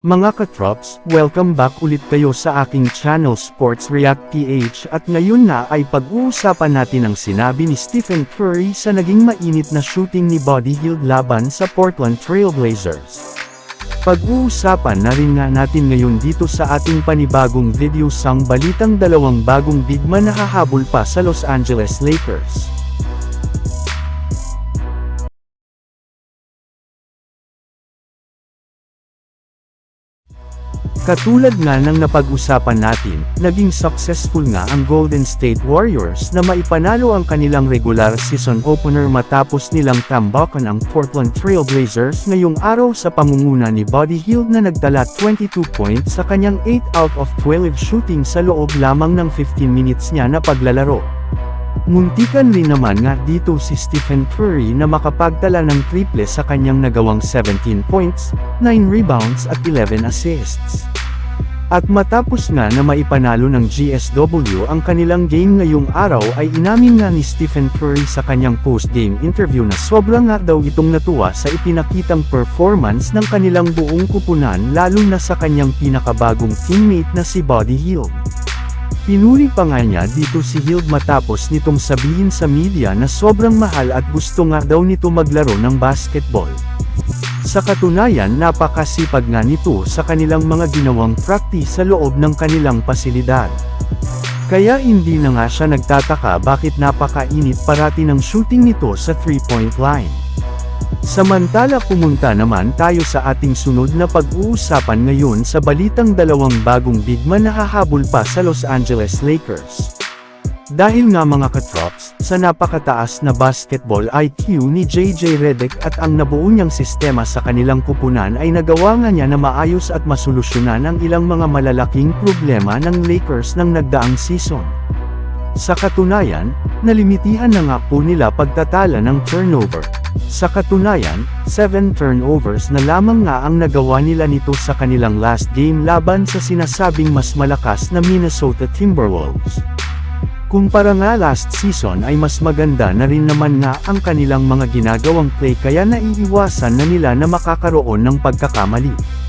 Mga katrops, welcome back ulit kayo sa aking channel Sports React PH at ngayon na ay pag-uusapan natin ang sinabi ni Stephen Curry sa naging mainit na shooting ni Buddy Hield laban sa Portland Trail Blazers. Pag-uusapan na rin nga natin ngayon dito sa ating panibagong video sang balitang dalawang bagong bigma na hahabol pa sa Los Angeles Lakers. Katulad nga ng napag-usapan natin, naging successful nga ang Golden State Warriors na maipanalo ang kanilang regular season opener matapos nilang tambakan ang Portland Trail Blazers ngayong araw sa pangunguna ni Buddy Hield na nagdala 22 points sa kanyang 8 out of 12 shooting sa loob lamang ng 15 minutes niya na paglalaro. Muntikan rin naman nga dito si Stephen Curry na makapagtala ng triple sa kanyang nagawang 17 points, 9 rebounds at 11 assists. At matapos nga na maipanalo ng GSW ang kanilang game ngayong araw ay inamin nga ni Stephen Curry sa kanyang post-game interview na sobrang nga daw itong natuwa sa ipinakitang performance ng kanilang buong kupunan lalo na sa kanyang pinakabagong teammate na si Buddy Hield. Pinuri pa nga niya dito si Hield matapos nitong sabihin sa media na sobrang mahal at gusto nga daw nito maglaro ng basketball. Sa katunayan napakasipag nga nito sa kanilang mga ginawang practice sa loob ng kanilang pasilidad. Kaya hindi na nga siya nagtataka bakit napakainit parati ng shooting nito sa 3-point line. Samantala pumunta naman tayo sa ating sunod na pag-uusapan ngayon sa balitang dalawang bagong bigman na hahabol pa sa Los Angeles Lakers. Dahil nga mga katrops, sa napakataas na basketball IQ ni JJ Redick at ang nabuo niyang sistema sa kanilang kupunan ay nagawa nga niya na maayos at masolusyonan ang ilang mga malalaking problema ng Lakers ng nagdaang season. Sa katunayan, nalimitihan na nga po nila pagtatala ng turnover. Sa katunayan, 7 turnovers na lamang nga ang nagawa nila nito sa kanilang last game laban sa sinasabing mas malakas na Minnesota Timberwolves. Kumpara nga last season ay mas maganda na rin naman nga ang kanilang mga ginagawang play kaya naiiwasan na nila na makakaroon ng pagkakamali.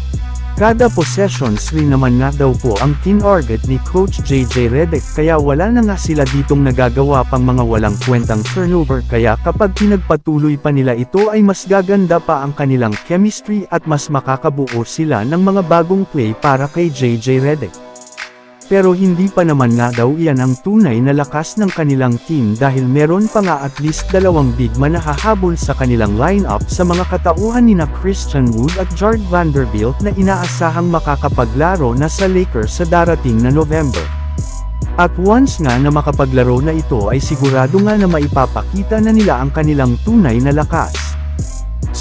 Kada possessions rin naman nga daw po ang tinarget ni Coach JJ Redick kaya wala na nga sila ditong nagagawa pang mga walang kwentang turnover kaya kapag pinagpatuloy pa nila ito ay mas gaganda pa ang kanilang chemistry at mas makakabuo sila ng mga bagong play para kay JJ Redick. Pero hindi pa naman nga daw iyan ang tunay na lakas ng kanilang team dahil meron pa nga at least dalawang bigma na hahabol sa kanilang lineup sa mga katauhan ni na Christian Wood at Jard Vanderbilt na inaasahang makakapaglaro na sa Lakers sa darating na November. At once nga na makapaglaro na ito ay sigurado nga na maipapakita na nila ang kanilang tunay na lakas.